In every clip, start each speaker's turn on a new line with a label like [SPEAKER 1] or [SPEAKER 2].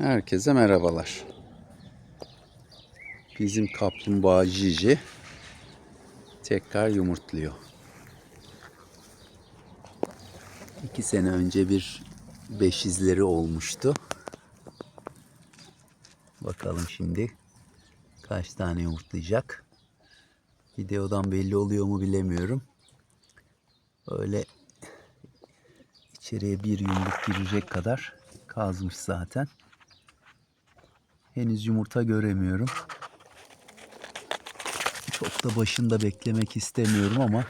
[SPEAKER 1] Herkese merhabalar. Bizim kaplumbağa Cici tekrar yumurtluyor. İki sene önce bir beş izleri olmuştu. Bakalım şimdi kaç tane yumurtlayacak. Videodan belli oluyor mu bilemiyorum. Öyle içeriye bir yumruk girecek kadar kazmış zaten. Henüz yumurta göremiyorum. Çok da başında beklemek istemiyorum ama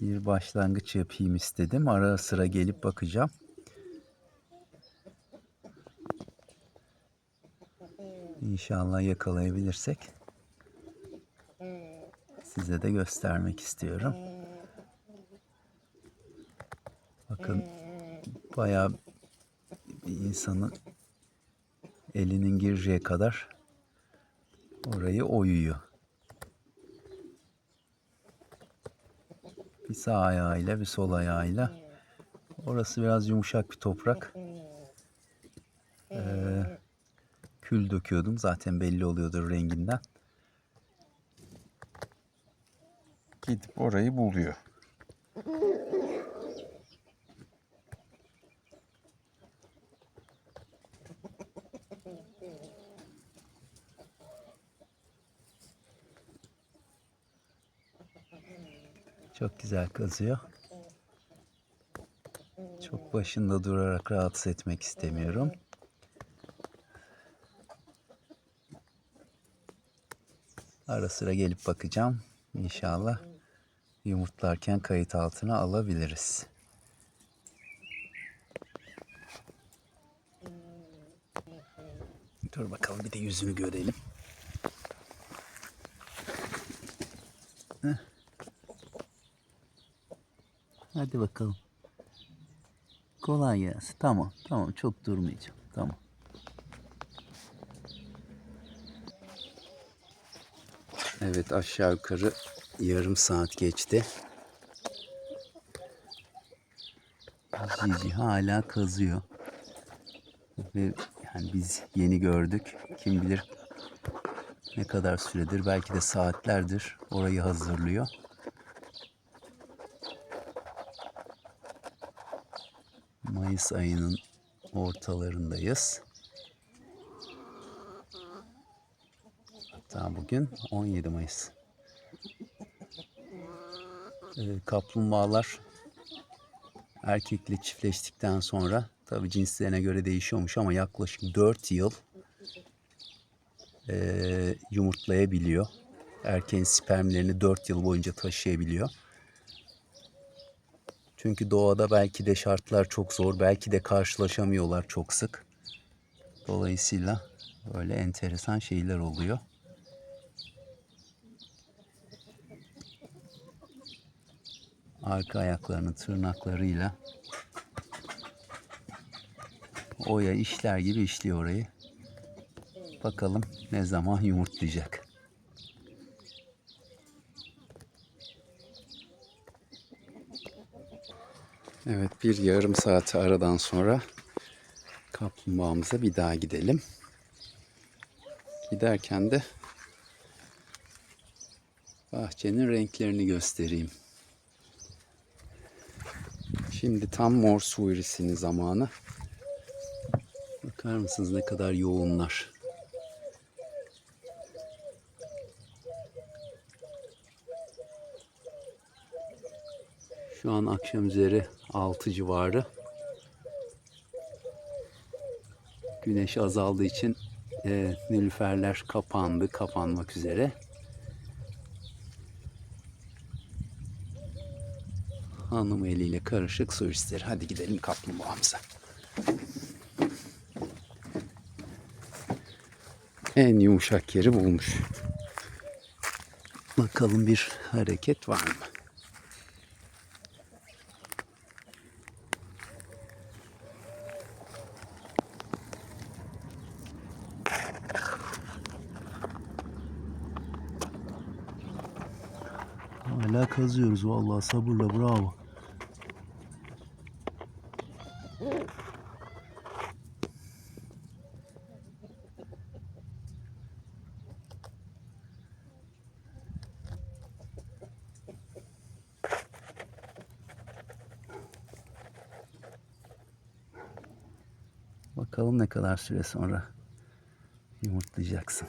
[SPEAKER 1] bir başlangıç yapayım istedim. Ara sıra gelip bakacağım. İnşallah yakalayabilirsek size de göstermek istiyorum. Bakın bayağı insanın elinin gireceği kadar orayı oyuyor. Bir sağ ayağıyla bir sol ayağıyla. Orası biraz yumuşak bir toprak. Ee, kül döküyordum. Zaten belli oluyordur renginden. Gidip orayı buluyor. Çok güzel kazıyor. Çok başında durarak rahatsız etmek istemiyorum. Ara sıra gelip bakacağım. İnşallah yumurtlarken kayıt altına alabiliriz. Dur bakalım bir de yüzünü görelim. Hadi bakalım. Kolay gelsin. Tamam, tamam. Çok durmayacağım. Tamam. Evet, aşağı yukarı yarım saat geçti. Cici hala kazıyor. Ve yani biz yeni gördük. Kim bilir ne kadar süredir, belki de saatlerdir orayı hazırlıyor. Mayıs ayının ortalarındayız. Hatta bugün 17 Mayıs. Ee, kaplumbağalar erkekle çiftleştikten sonra tabi cinslerine göre değişiyormuş ama yaklaşık 4 yıl e, yumurtlayabiliyor. Erkeğin spermlerini 4 yıl boyunca taşıyabiliyor. Çünkü doğada belki de şartlar çok zor, belki de karşılaşamıyorlar çok sık. Dolayısıyla böyle enteresan şeyler oluyor. Arka ayaklarının tırnaklarıyla oya işler gibi işliyor orayı. Bakalım ne zaman yumurtlayacak. Evet bir yarım saat aradan sonra kaplumbağamıza bir daha gidelim. Giderken de bahçenin renklerini göstereyim. Şimdi tam mor su irisini zamanı. Bakar mısınız ne kadar yoğunlar. Şu an akşam üzeri 6 civarı. Güneş azaldığı için e, nilüferler kapandı, kapanmak üzere. Hanım eliyle karışık su ister. Hadi gidelim kaplumbağamıza. En yumuşak yeri bulmuş. Bakalım bir hareket var mı? kazıyoruz vallahi sabırla bravo. Bakalım ne kadar süre sonra yumurtlayacaksın.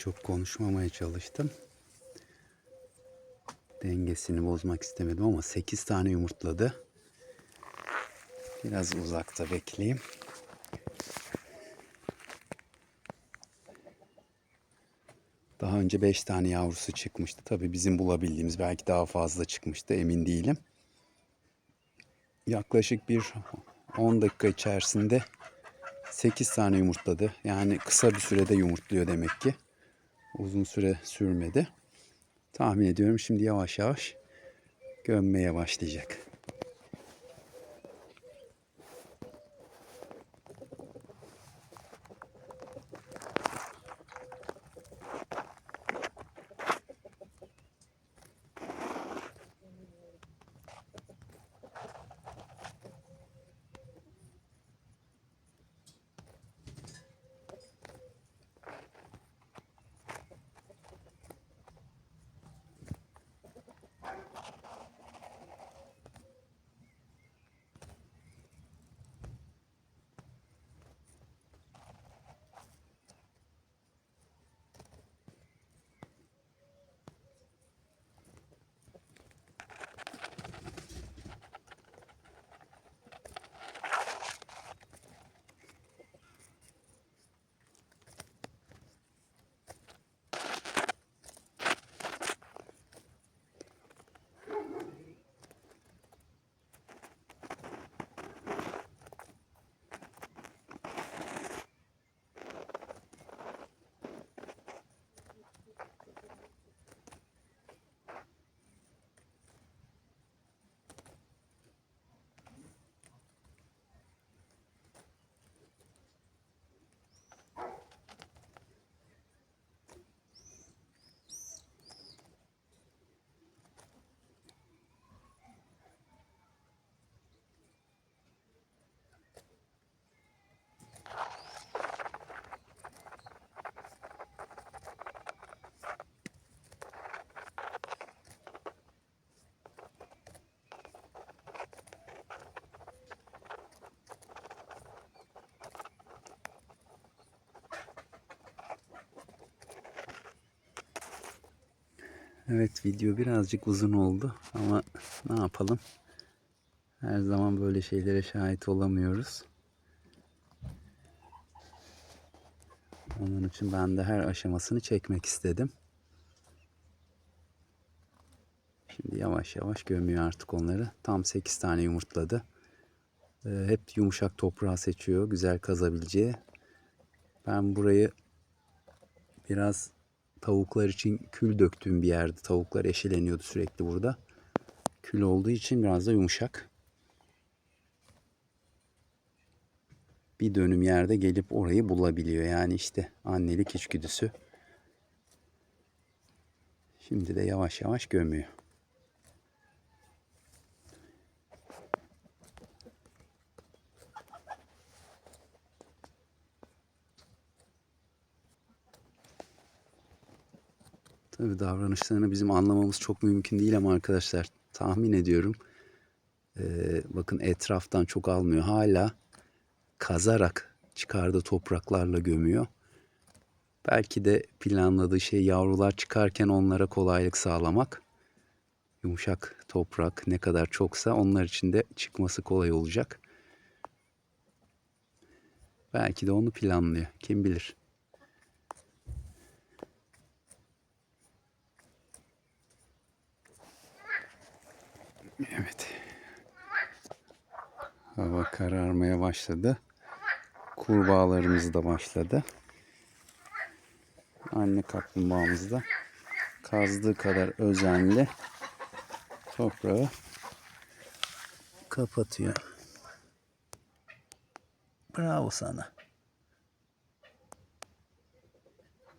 [SPEAKER 1] Çok konuşmamaya çalıştım. Dengesini bozmak istemedim ama 8 tane yumurtladı. Biraz uzakta bekleyeyim. Daha önce 5 tane yavrusu çıkmıştı. Tabii bizim bulabildiğimiz belki daha fazla çıkmıştı emin değilim. Yaklaşık bir 10 dakika içerisinde 8 tane yumurtladı. Yani kısa bir sürede yumurtluyor demek ki. Uzun süre sürmedi. Tahmin ediyorum şimdi yavaş yavaş gömmeye başlayacak. Evet video birazcık uzun oldu ama ne yapalım? Her zaman böyle şeylere şahit olamıyoruz. Onun için ben de her aşamasını çekmek istedim. Şimdi yavaş yavaş gömüyor artık onları. Tam 8 tane yumurtladı. Ee, hep yumuşak toprağı seçiyor. Güzel kazabileceği. Ben burayı biraz tavuklar için kül döktüğüm bir yerde. Tavuklar eşeleniyordu sürekli burada. Kül olduğu için biraz da yumuşak. Bir dönüm yerde gelip orayı bulabiliyor. Yani işte annelik içgüdüsü. Şimdi de yavaş yavaş gömüyor. Tabii davranışlarını bizim anlamamız çok mümkün değil ama arkadaşlar tahmin ediyorum. Ee, bakın etraftan çok almıyor. Hala kazarak çıkardığı topraklarla gömüyor. Belki de planladığı şey yavrular çıkarken onlara kolaylık sağlamak. Yumuşak toprak ne kadar çoksa onlar için de çıkması kolay olacak. Belki de onu planlıyor. Kim bilir. Evet. Hava kararmaya başladı. Kurbağalarımız da başladı. Anne kaplumbağamız da kazdığı kadar özenli toprağı kapatıyor. Bravo sana.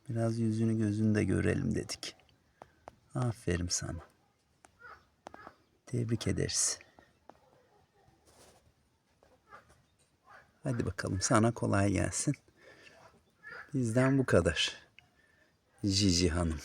[SPEAKER 1] Biraz yüzünü gözünü de görelim dedik. Aferin sana. Tebrik ederiz. Hadi bakalım sana kolay gelsin. Bizden bu kadar. Cici Hanım.